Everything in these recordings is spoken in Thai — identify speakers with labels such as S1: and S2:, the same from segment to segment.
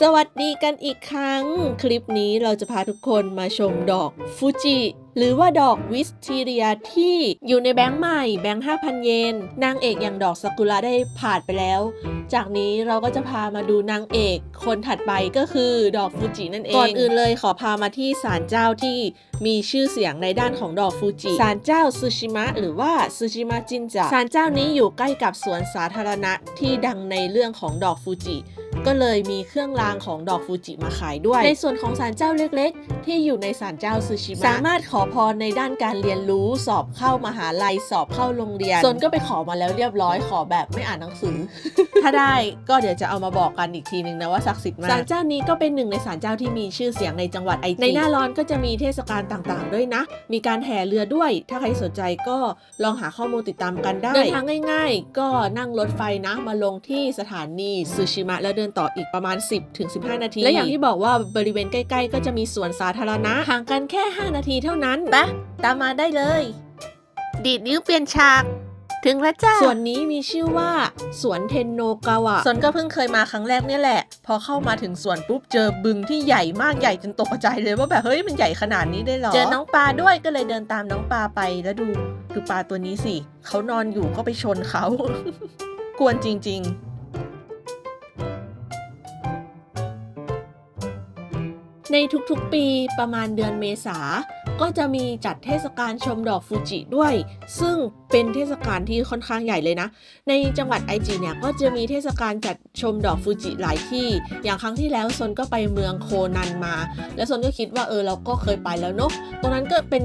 S1: สวัสดีกันอีกครั้ง คลิปนี้เราจะพาทุกคนมาชมดอกฟูจิหรือว่าดอกวิสทีเรียที่อยู่ในแบงค์ใหม่แบงค์5,000 เยน นางเอกอย่างดอกซากุระได้ผ่านไปแล้ว จากนี้เราก็จะพามาดูนางเอกคนถัดไปก็คือดอกฟูจินั่นเอง ก่อนอื่นเลยขอพามาที่ศาลเจ้าที่มีชื่อเสียงในด้านของดอกฟูจิศาลเจ้าซูชิมะหรือว่าซูชิมะจินจาศาลเจ้านี้อยู่ใกล้กับสวนสาธารณะที่ดังในเรื่องของดอกฟูจิ ก็เลยมีเครื่องรางของดอกฟูจิมาขายด้วย ในส่วนของศาลเจ้าเล็กๆ ที่อยู่ในศาลเจ้าซูชิมะสามารถขอพรในด้านการเรียนรู้สอบเข้ามหาลัยสอบเข้าโรงเรียนส่วนก็ไปขอมาแล้วเรียบร้อยขอแบบไม่อ่านหนังสือ ถ้าได้ก็เดี๋ยวจะเอามาบอกกันอีกทีนึงนะว่าศักดิ์สิทธิ์มากศาลเจ้านี้ก็เป็นหนึ่งในศาลเจ้าที่มีชื่อเสียงในจังหวัดไอจีในหน้าร้อนก็จะมีเทศกาลต่างๆ ด้วยนะ มีการแห่เรือด้วย ถ้าใครสนใจก็ลองหาข้อมูลติดตามกันได้เดินทางง่าย ๆ ก็นั่งรถไฟนะมาลงที่สถานีซูชิมะแล้วเดินต่ออีกประมาณ 10-15 นาที และอย่างที่บอกว่าบริเวณใกล้ๆ ก็จะมีสวนสาธารณะห่างกันแค่ 5 นาทีเท่านั้นไปะตามมาได้เลย ดีดนิ้วเปลี่ยนฉาก ถึงแล้วจ้าส่วนนี้มีชื่อว่า สวนเทนโนกาวะสวนก็เพิ่งเคยมาครั้งแรกเนี่ยแหละ พอเข้ามาถึงสวนปุ๊บเจอบึงที่ใหญ่มากใหญ่จนตกใจเลยว่าแบบเฮ้ยมันใหญ่ขนาดนี้ได้เหรอ เจอน้องปลาด้วยก็เลยเดินตามน้องปลาไปแล้วดูดูปลาตัวนี้สิเขานอนอยู่ก็ไปชนเขา กวนจริง ๆ ในทุกๆปีประมาณเดือนเมษา ก็จะมีจัดเทศกาลชมดอกฟูจิด้วย ซึ่งเป็นเทศกาลที่ค่อนข้างใหญ่เลยนะ ในจังหวัดไอจิเนี่ยก็จะมีเทศกาลจัดชมดอกฟูจิหลายที่ อย่างครั้งที่แล้วซนก็ไปเมืองโคนันมา แล้วซนก็คิดว่าเออเราก็เคยไปแล้วเนาะตรงนั้นก็เป็น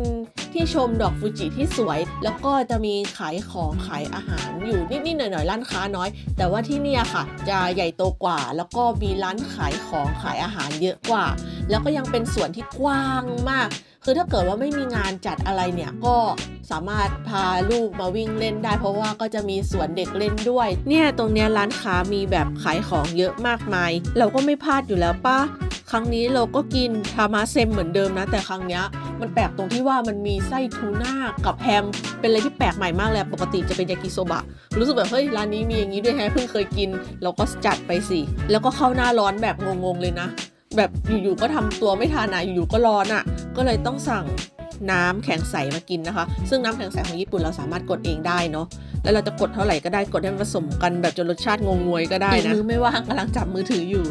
S1: ที่ชมดอกฟูจิที่สวย แล้วก็จะมีขายของขายอาหารอยู่นิดๆหน่อยๆร้านค้าน้อย แต่ว่าที่เนี่ยค่ะ จะใหญ่โตกว่า แล้วก็มีร้านขายของขายอาหารเยอะกว่า แล้วก็ยังเป็นสวนที่กว้างมาก คือถ้าเกิดว่าไม่มีงานจัดอะไรเนี่ยก็สามารถพาลูกมาวิ่งเล่นได้ เพราะว่าก็จะมีสวนเด็กเล่นด้วย เนี่ยตรงเนี้ยร้านค้ามีแบบขายของเยอะมากมาย เราก็ไม่พลาดอยู่แล้วป้าครั้งนี้เราก็กินทามาเซมเหมือนเดิมนะ แต่ครั้งเนี้ย มันแปลกตรงที่ว่ามันมีไส้ทูน่ากับแฮม เป็นอะไรที่แปลกใหม่มากเลยปกติจะเป็นยากิโซบะ รู้สึกแบบเฮ้ยร้านนี้มีอย่างนี้ด้วยแฮะเพิ่งเคยกิน เราก็จัดไปสิ แล้วก็เข้าหน้าร้อนแบบงงๆเลยนะ แบบอยู่ๆก็ทำตัวไม่ทันอะอยู่ๆก็ร้อนอะ ก็เลยต้องสั่งน้ำแข็งใสมากินนะคะ ซึ่งน้ำแข็งใสของญี่ปุ่นเราสามารถกดเองได้เนาะแล้วเราจะกดเท่าไหร่ก็ได้กดให้มันผสมกันแบบจนรสชาติงงงวยก็ได้นะมือไม่ว่างกำลังจับมือถืออยู่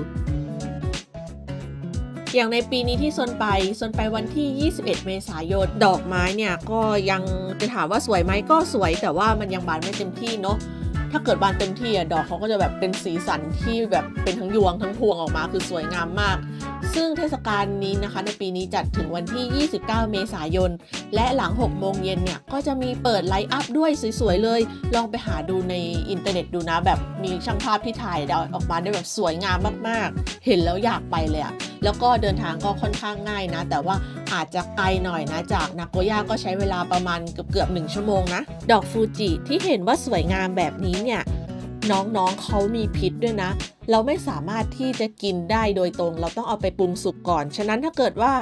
S1: อย่างในปีนี้ที่ซนไปซนไปวันที่ 21 เมษายน ดอกไม้เนี่ยก็ยังจะถามว่าสวยไหมก็สวย แต่ว่ามันยังบานไม่เต็มที่เนาะถ้าเกิดบานเต็มที่อะดอกเขาก็จะแบบเป็นสีสันที่แบบเป็นทั้งยวงทั้งพวงออกมาคือสวยงามมาก ซึ่งเทศกาลนี้นะคะ ในปีนี้จัดถึงวันที่ 29 เมษายน และหลัง 6 โมงเย็นเนี่ย ก็จะมีเปิดไลฟ์อัพด้วยสวยๆเลย ลองไปหาดูในอินเทอร์เน็ตดูนะ แบบมีช่างภาพที่ถ่ายออกมาได้แบบสวยงามมากๆ เห็นแล้วอยากไปเลยอะ แล้วก็เดินทางก็ค่อนข้างง่ายนะ แต่ว่าอาจจะไกลหน่อยนะจากนาโกย่าก็ใช้เวลาประมาณเกือบๆหนึ่งชั่วโมงนะ ดอกฟูจิที่เห็นว่าสวยงามแบบนี้เนี่ยน้องๆเขามีพิษด้วยนะ เราไม่สามารถที่จะกินได้โดยตรง เราต้องเอาไปปรุงสุกก่อน ฉะนั้นถ้าเกิดว่า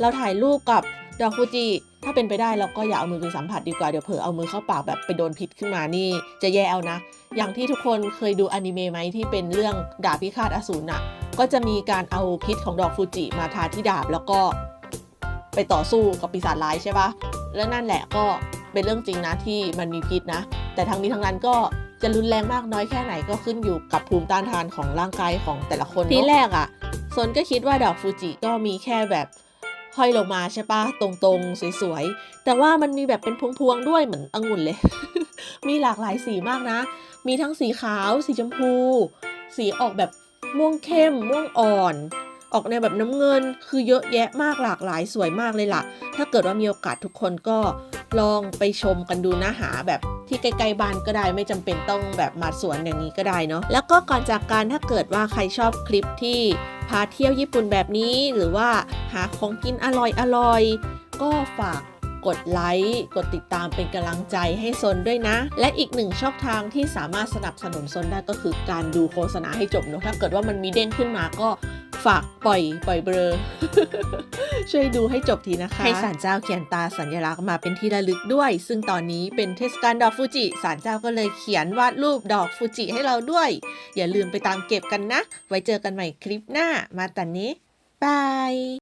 S1: เราถ่ายรูปกับดอกฟูจิถ้าเป็นไปได้เราก็อย่าเอามือไปสัมผัสดีกว่าเดี๋ยวเผลอเอามือเข้าปากแบบไปโดนพิษขึ้นมานี่จะแย่เอานะ อย่างที่ทุกคนเคยดูอนิเมะไหมที่เป็นเรื่องดาบพิฆาตอสูรน่ะก็จะมีการเอาพิษของดอกฟูจิมาทาที่ดาบแล้วก็ไปต่อสู้กับปีศาจร้ายใช่ปะและนั่นแหละก็เป็นเรื่องจริงนะที่มันมีพิษนะ แต่ทั้งนี้ทั้งนั้นก็จะรุนแรงมากน้อยแค่ไหนก็ขึ้นอยู่กับภูมิต้านทานของร่างกายของแต่ละคน ที่แรกอะ่ะซนก็คิดว่าดอกฟูจิก็มีแค่แบบ ห้อยลงมาใช่ปะตรงๆ สวยๆ แต่ว่ามันมีแบบเป็นพวงๆด้วยเหมือนองุ่นเลย มีหลากหลายสีมากนะ มีทั้งสีขาว สีชมพู สีออกแบบม่วงเข้ม ม่วงอ่อน ออกในวแบบน้ำเงินคือเยอะแยะมากหลากหลายสวยมากเลยล่ะ ถ้าเกิดว่ามีโอกาสทุกคนก็ลองไปชมกันดูนะหาแบบที่ใกล้ๆบ้านก็ได้ไม่จำเป็นต้องแบบมาสวนอย่างนี้ก็ได้เนาะแล้วก็ก่อนจากการถ้าเกิดว่าใครชอบคลิปที่ พาเที่ยวญี่ปุ่นแบบนี้หรือว่าหาของกินอร่อยๆก็ฝากกดไลค์ กดติดตามเป็นกำลังใจให้ซนด้วยนะ และอีกหนึ่งช่องทางที่สามารถสนับสนุนซนได้ก็คือการดูโฆษณาให้จบเนาะถ้าเกิดว่ามันมีเด้งขึ้นมาก็ ฝากปล่อยปล่อยเบลอช่วยดูให้จบทีนะคะ ให้ศาลเจ้าเขียนตาสัญลักษณ์มาเป็นที่ระลึกด้วย ซึ่งตอนนี้เป็นเทศกาลดอกฟูจิศาลเจ้าก็เลยเขียนวาดรูปดอกฟูจิให้เราด้วย อย่าลืมไปตามเก็บกันนะ ไว้เจอกันใหม่คลิปหน้ามาแต่นี้บาย